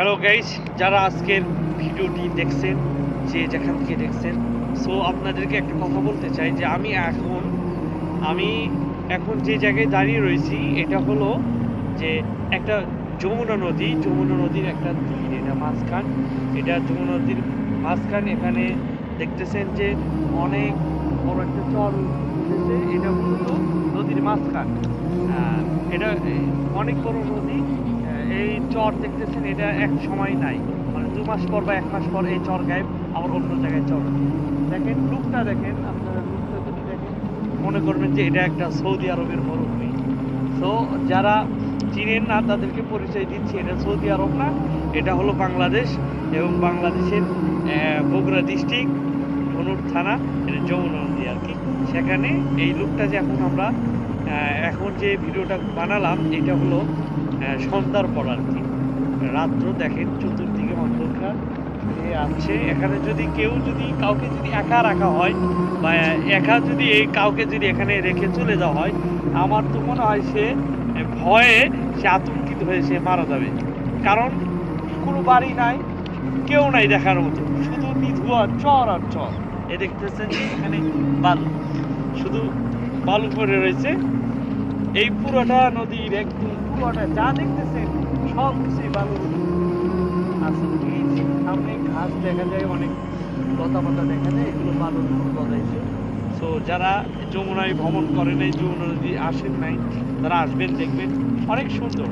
Hello guys যারা আজকের ভিডিওটি দেখছেন, যে যেখান থেকে দেখছেন সো আপনাদেরকে একটা কথা বলতে চাই যে আমি এখন আমি এখন যে জায়গায় দাঁড়িয়ে রয়েছি, এটা হলো যে একটা যমুনা নদী, যমুনা নদীর একটা তীর, এটা মাঝখান। এটা যমুনা নদীর মাঝখান, এখানে দেখতেছেন যে অনেক বড় একটা চর উঠেছে এটা হলো নদীর মাঝখান। এটা অনেক বড় নদী এই চর দেখতেছেন, এটা এক সময় নাই। মানে দু মাস পর বা এক মাস পর এই চর গায়েব, আবার অন্য জায়গায় চর দেখেন লুকটা দেখেন, আপনারা লুকটা যদি দেখেন, মনে করবেন যে এটা একটা সৌদি আরবের মরুভূমি। তো যারা চিনেন না, তাদেরকে পরিচয় দিচ্ছি, এটা সৌদি আরব না, এটা হলো বাংলাদেশ এবং বাংলাদেশের বগুড়া ডিস্ট্রিক্ট ধনুর থানা, এটা যমুনা নদী আর কি। সেখানে এই লুকটা যে এখন আমরা এখন যে ভিডিওটা বানালাম, এটা হলো সন্ধ্যার পর আর কি। রাত্র দেখেন চতুর্দিকে অন্ধকার। আছে, এখানে যদি কেউ যদি কাউকে যদি একা রাখা হয়, বা একা যদি এই কাউকে যদি এখানে রেখে চলে যাওয়া হয়, আমার তো মনে হয় সে ভয়ে সে আতঙ্কিত হয়ে সে মারা যাবে। কারণ কোনো বাড়ি নাই, কেউ নাই দেখার মতো। শুধু নিধুয়া চর আর চর। এ দেখতেছেন এখানে বালু। শুধু বালু পড়ে রয়েছে। এই পুরোটা নদীর একদম পুরোটা যা দেখতেছেন, সব কিছুই বালু আছে সামনে ঘাস দেখা যায়, অনেক লতা পাতা দেখা যায়, এগুলো উপর গজাইছে। সো যারা যমুনায় ভ্রমণ করেন, এই যমুনা নদী আসেন নাই, তারা আসবেন, দেখবেন অনেক সুন্দর।